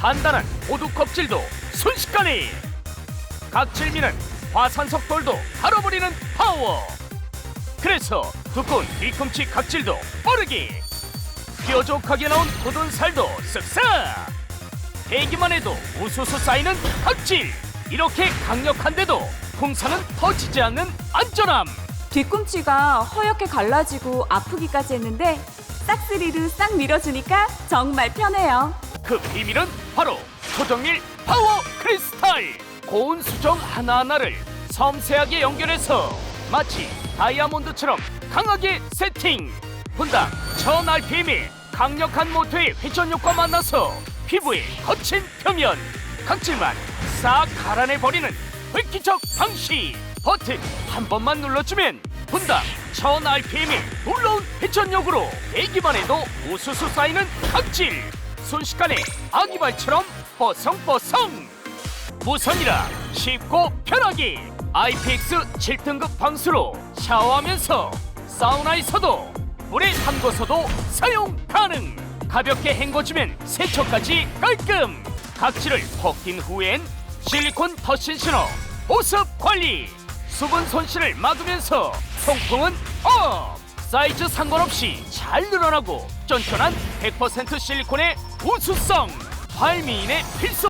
단단한 호두 껍질도 순식간에. 각질미는 화산석 돌도 갈아버리는 파워. 그래서 두꺼운 뒤꿈치 각질도 빠르게. 뾰족하게 나온 굳은 살도 쓱싹. 대기만 해도 우수수 쌓이는 각질. 이렇게 강력한데도 풍선은 터지지 않는 안전함. 뒤꿈치가 허옇게 갈라지고 아프기까지 했는데 싹스리로 싹 밀어주니까 정말 편해요. 그 비밀은 바로 초정밀 파워 크리스탈. 고운 수정 하나하나를 섬세하게 연결해서 마치 다이아몬드처럼 강하게 세팅. 분당 1000rpm의 강력한 모터의 회전력과 만나서 피부의 거친 표면 각질만 싹 갈아내버리는 획기적 방식. 버튼 한 번만 눌러주면 분당 1000rpm의 놀라운 회전력으로 대기만 해도 우수수 쌓이는 각질 순식간에 아기발처럼 뽀송뽀송. 무선이라 쉽고 편하게 IPX 7등급 방수로 샤워하면서 사우나에서도 물에 담궈서도 사용 가능. 가볍게 헹궈주면 세척까지 깔끔. 각질을 벗긴 후엔 실리콘 터신 신어 보습 관리. 수분 손실을 막으면서 통풍은 업. 사이즈 상관없이 잘 늘어나고 쫀쫀한 100% 실리콘의 우수성 발미인의 필수